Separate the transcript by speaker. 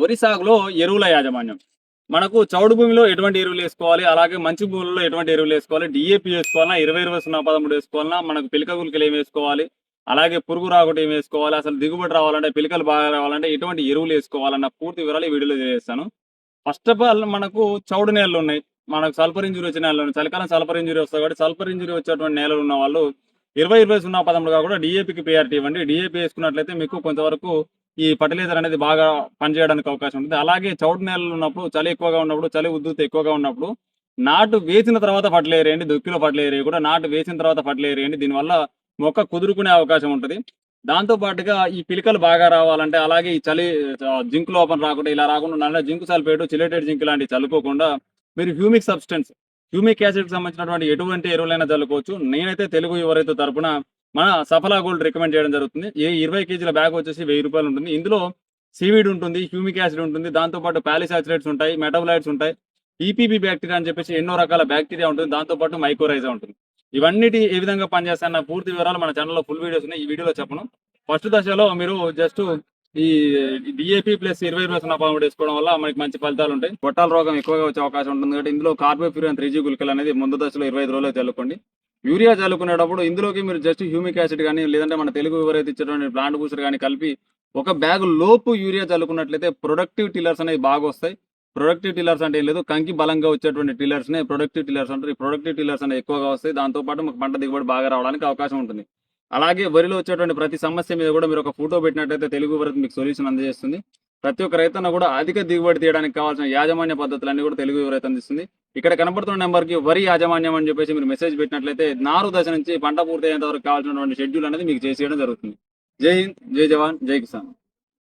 Speaker 1: వరి సాగులో ఎరువుల యాజమాన్యం. మనకు చౌడు భూమిలో ఎటువంటి ఎరువులు వేసుకోవాలి? అలాగే మంచి భూములలో ఎటువంటి ఎరువులు వేసుకోవాలి? డిఏపి వేసుకోవాలన్నా ఇరవై ఇరవై సున్నా పదమూడు వేసుకోవాలన్నా మనకు పిలక గులికలు ఏం వేసుకోవాలి? అలాగే పురుగు రాకుండా ఏం వేసుకోవాలి? అసలు దిగుబడి రావాలంటే పిలకలు బాగా రావాలంటే ఎటువంటి ఎరువులు వేసుకోవాలన్న పూర్తి వివరాలు ఈ వీడియోలో తెలియజేస్తాను. ఫస్ట్ ఆఫ్ ఆల్ మనకు చౌడు నేలలు ఉన్నాయి. మనకు సల్ఫర్ ఇంజురీ వచ్చిన నేలలు ఉన్నాయి. చలికాలం సల్ఫర్ ఇంజురీ వస్తుంది కాబట్టి సల్ఫర్ ఇంజురీ వచ్చేటువంటి నేలలు ఉన్న వాళ్ళు ఇరవై ఇరవై సున్నా పదమూడుగా కూడా డిఏపికి ప్రియారిటీ ఇవ్వండి. డిఏపి వేసుకున్నట్లయితే మీకు కొంతవరకు ఈ ఫర్టిలైజర్ అనేది బాగా పనిచేయడానికి అవకాశం ఉంటుంది. అలాగే చౌడు నేలలు ఉన్నప్పుడు చలి ఎక్కువగా ఉన్నప్పుడు చలి ఉద్ధృతి ఎక్కువగా ఉన్నప్పుడు నాటు వేసిన తర్వాత ఫర్టిలైజర్ వేయండి. దుక్కిలో ఫర్టిలైజర్ వేయకుండా నాటు వేసిన తర్వాత ఫర్టిలైజర్ వేయండి. దీనివల్ల మొక్క కుదురుకునే అవకాశం ఉంటుంది. దాంతో పాటుగా ఈ పిలికలు బాగా రావాలంటే అలాగే ఈ చలి జింక్ లోపం రాకుండా ఇలా రాకుండా నల్ల జింక్ సల్ఫేట్ చిలేటెడ్ జింక్ లాంటివి చల్లుకోకుండా మీరు హ్యూమిక్ సబ్స్టెన్స్ హ్యూమిక్ యాసిడ్కి సంబంధించినటువంటి ఎటువంటి ఎరువులైనా చల్లుకోవచ్చు. నేనైతే తెలుగు ఎవరైతే తరపున మన సఫలా గోల్డ్ రికమెండ్ చేయడం జరుగుతుంది. ఏ ఇరవై కేజీల బ్యాగ్ వచ్చేసి వెయ్యి రూపాయలు ఉంటుంది. ఇందులో సీవీడ్ ఉంటుంది హ్యూమిక్ యాసిడ్ ఉంటుంది. దాంతో పాటు ఉంటాయి మెటబలైట్స్ ఉంటాయి. ఈపీబీ బ్యాక్టీరియా అని చెప్పేసి ఎన్నో రకాల బ్యాక్టీరియా ఉంటుంది. దాంతోపాటు మైక్రోరైజా ఉంటుంది. ఇవన్నిటి ఏ విధంగా పనిచేస్తాయన్న పూర్తి వివరాలు మన ఛానల్లో ఫుల్ వీడియోస్ ఉన్నాయి. ఈ వీడియోలో చెప్పను. ఫస్ట్ దశలో మీరు జస్ట్ ఈ డిఏపి ప్లస్ ఇరవై ఇరవై సున్నా పదమూడు వేసుకోవడం వల్ల మనకి మంచి ఫలితాలు ఉంటాయి. గొట్టాల రోగం ఎక్కువగా వచ్చే అవకాశం ఉంటుంది. కాబట్టి ఇందులో కార్బోఫ్యూరియన్ త్రీ జీ గుళికలు అనేది ముందు దశలో ఇరవై ఐదు రోజులు చల్లుకోండి. యూరియా చల్లుకునేటప్పుడు ఇందులోకి మీరు జస్ట్ హ్యూమిక్ యాసిడ్ కానీ లేదంటే మన తెలుగు ఎవరైతే ఇచ్చేటువంటి ప్లాంట్ బూసర్ కానీ కలిపి ఒక బ్యాగ్ లోపు యూరియా చల్లుకున్నట్లయితే ప్రొడక్టివ్ టిల్లర్స్ అనేవి బాగా వస్తాయి. ప్రొడక్టివ్ టిల్లర్స్ అంటే ఏం లేదు కంకి బలంగా వచ్చేటువంటి టిల్లర్స్నే ప్రొడక్టివ్ టిల్లర్స్ అంటారు. ఈ ప్రొడక్టివ్ టిల్లర్స్ అనేవి ఎక్కువగా వస్తాయి. దాంతో పాటు మాకు పంట దిగుబడి బాగా రావడానికి అవకాశం ఉంటుంది. అలాగే వరిలో వచ్చేటువంటి ప్రతి సమస్య మీద కూడా మీరు ఒక ఫోటో పెట్టినట్టయితే తెలుగు వరకు మీకు సొల్యూషన్ అందజేస్తుంది. ప్రతి ఒక్క రైతన్న కూడా అధిక దిగుబడి తీయడానికి కావాల్సిన యాజమాన్య పద్ధతులన్నీ కూడా తెలుగు రైతు అందిస్తుంది. ఇక్కడ కనబడుతున్న నెంబర్కి వరి యాజమాన్యం అని చెప్పేసి మీరు మెసేజ్ పెట్టినట్లయితే నారు దశ నుంచి పంట పూర్తి అయ్యేంత వరకు కావాల్సినటువంటి షెడ్యూల్ అనేది మీకు చేసేయడం జరుగుతుంది. జై హింద్ జై జవాన్ జై కిసాన్.